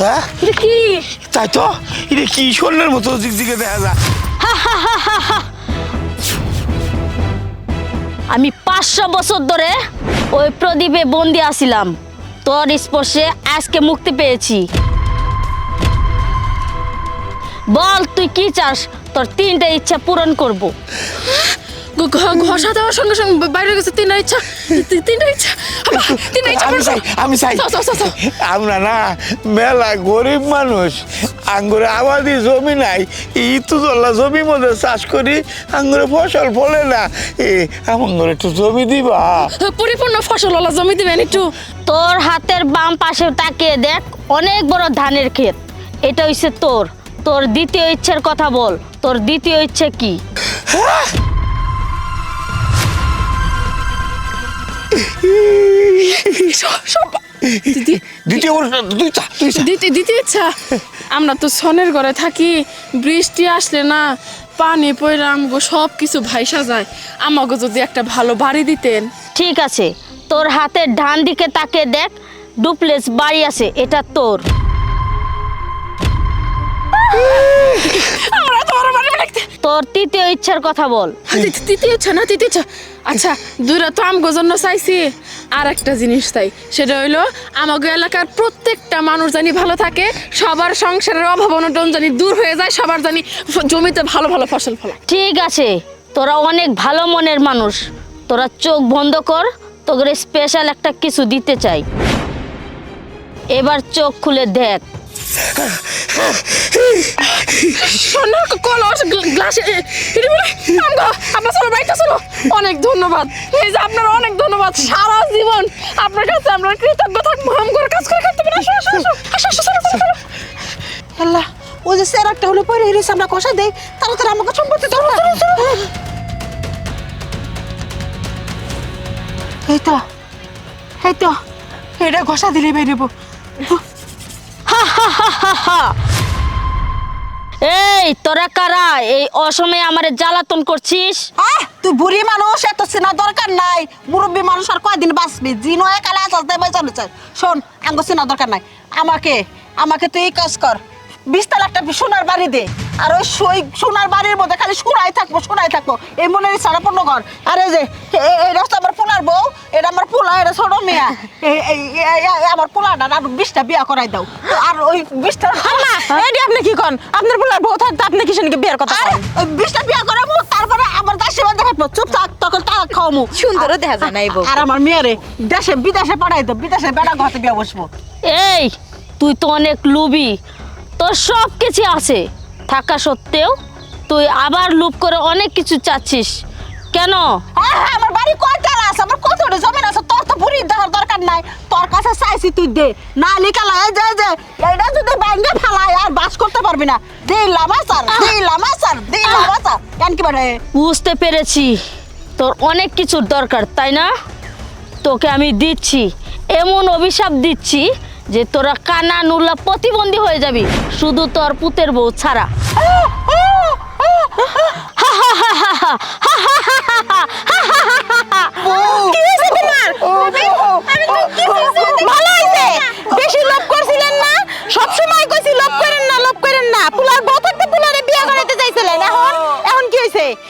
হ্যাঁ? কি? তাই তো? এটা কি স্বর্ণের মতো জিগজিগে দেখা যায়। আমি পাঁচশো বছর ধরে ওই প্রদীপে বন্দি আছিলাম। তোর স্পর্শে আজকে মুক্তি পেয়েছি। বল তুই কি চাস? তোর তিনটা ইচ্ছা পূরণ করব। ঘষা দেওয়ার সঙ্গে সঙ্গে বাইরে গেছে তিনটা ইচ্ছা তিনটা ইচ্ছা। তিনটা ইচ্ছা আমি চাই। আমরা না মেলা গরিব মানুষ। আঙ্গুরে আবাদি জমি নাই ইতুদল্লা জমি মধ্যে চাষ করি আঙ্গুরে ফসল ফলে না। এ আমার একটু জমি দিবা। পরিপূর্ণ ফসল জমি দিবেন একটু। তোর হাতের বাম পাশে তাকিয়ে দেখ অনেক বড় ধানের ক্ষেত। এটা হইছে তোর। তোর দ্বিতীয় ইচ্ছের কথা বল। তোর দ্বিতীয় ইচ্ছে কি? দ্বিতীয় চা ইচ্ছা। আমরা তো সনের ঘরে থাকি বৃষ্টি আসলে না পানি পয়রা আমগো সব কিছু ভাইসা যায়। আমাকে যদি একটা ভালো বাড়ি দিতেন। ঠিক আছে তোর হাতের ডান দিকে তাকে দেখ ডুপ্লেস বাড়ি আছে এটা তোর আমরা তোমার বাড়ি দেখতে তোর তৃতীয় ইচ্ছার কথা বল। তৃতীয় ইচ্ছা না তৃতীয় ইচ্ছা। আচ্ছা দূরা তো আমগো জন্য চাইছি। আর একটা জিনিস চাই সেটা হইল আমাগো এলাকার প্রত্যেকটা মানুষ জানি ভালো থাকে সবার সংসারের অভাব অনটন জানি দূর হয়ে যায় সবার জানি জমিতে ভালো ভালো ফসল ফলা ঠিক আছে তোরা অনেক ভালো মনের মানুষ। তোরা চোখ বন্ধ কর তোদের স্পেশাল একটা কিছু দিতে চাই। এবার চোখ খুলে দেখ। সোনার কলস গ্লাস এটা বলে আমগো আপনার চলো বাইকটা চলো অনেক ধন্যবাদ। এই যে আপনার অনেক ধন্যবাদ। সারা জীবন আপনার কাছে আমরা কৃতজ্ঞ থাকব। আমগোর কাজ করে খাইতে পারি আসো আল্লাহ ও যে স্যার একটা হলে পরে এরিস আমরা কষা দেই। তাড়াতাড়ি আমাকে সম্পত্তি দাও। এই তো এই তো এটা ঘষা দিলে বেরিয়ে এই, তোরা কারা? এই অসময়ে আমারে জ্বালাতন করছিস? তুই বুড়ি মানুষ, এত চেনা দরকার নাই। মুরব্বী মানুষ আর কয়দিন বাঁচবি? জি নয় কালে আসাস দেবে চলে চাই শোন আঙ্গ চেনা দরকার নাই। আমাকে আমাকে তুই এই কাজ কর। বিশ তাল একটা সোনার বাড়ি দে। আর ওই সই সোনার বাড়ির মধ্যে খালি সোনাই থাকব সোনাই থাকব। এই মনের ইচ্ছাটা পূর্ণ কর। আর যে এই রাস্তা আমার পোলার বউ এটা আমার পোলা এটা ছোট মেয়া। আমার পোলাটা আর বিশটা বিয়া করাই দাও। আর ওই বিশটা এডি আপনি কি কন? আপনার বলার বউ থাকতে আপনি কিসের নাকি বিয়ের কথা ওই বিশটা বিয়া করাবো তারপরে আমার দাসী বান্ধব থাকব চুপ থাক তখন খাওয়ামু। সুন্দরও দেখা যায় না আর আমার মেয়েরে দেশে বিদেশে পাঠাই তো বিদেশে বেড়া ঘরতে বিয়া বসবো। এই তুই তো অনেক লুবি। তোর সব কিছু আছে। থাকা সত্ত্বেও তুই আবার লুপ করে অনেক কিছু চাচ্ছিস। কেন? হ্যাঁ হ্যাঁ আমার বাড়ি কয় কয়টা আছে? আমার কত জমিন আছে? তোর তো বুড়ি দেওয়ার দরকার নাই। তোর কাছে চাইছি তুই দে। না লিখালা এই যে যে। এইটা যদি ব্যাঙ্গে ফেলায় আর বাস করতে পারবি না। দিলাম আসার দিলাম আসার দিলাম আসার কেন কি মানে বুঝতে পেরেছি। তোর অনেক কিছুর দরকার তাই না? তোকে আমি দিচ্ছি এমন অভিশাপ দিচ্ছি যে তোরা কানা নুল্লা প্রতিবন্ধী হয়ে যাবি শুধু তোর পুতের বউ ছাড়া।